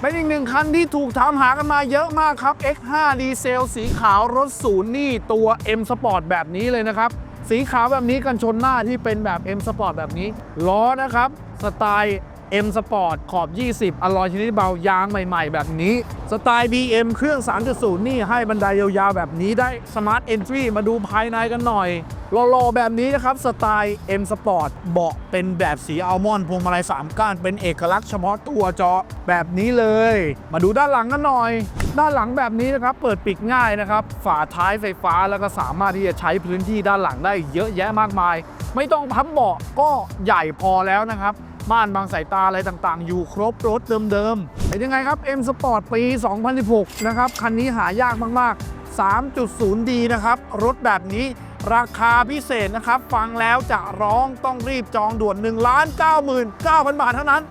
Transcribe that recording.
เป็นอีกหนึ่งคันที่ถูกถามหากันมาเยอะมากครับ X5 ดีเซลสีขาวรถศูนย์นี่ตัว M Sport แบบนี้เลยนะครับ สีขาวแบบนี้กันชนหน้าที่เป็นแบบ M Sport แบบนี้ ล้อนะครับ สไตล์ M Sport ขอบ 20อลลอยชนิดเบายางใหม่ ๆ แบบนี้ สไตล์ BM เครื่อง 3.0 นี่ให้บันไดยาวๆ แบบนี้ได้ Smart Entry มาดูภายในกันหน่อยโลๆแบบนี้นะครับ สไตล์ M Sport เบาะเป็นแบบสีอัลมอนด์พวงมาลัย3ก้าน เป็นเอกลักษณ์เฉพาะตัวจอแบบนี้เลย มาดูด้านหลังกันหน่อย ด้านหลังแบบนี้นะครับ เปิดปิดง่ายนะครับ ฝาท้ายไฟฟ้าแล้วก็สามารถที่จะใช้พื้นที่ด้านหลังได้เยอะแยะมากมาย ไม่ต้องพับเบาะก็ใหญ่พอแล้วนะครับ ม่านบางสายตาอะไรต่างๆ อยู่ครบรถเดิมๆเป็นยังไงครับ M Sport ปี 2016 นะครับ คันนี้หายากมากๆ 3.0D นะครับ รถแบบนี้ราคาพิเศษนะครับ ฟังแล้วจะร้องต้องรีบจองด่วน 1 9 9 0 0 0 บาทเท่านั้น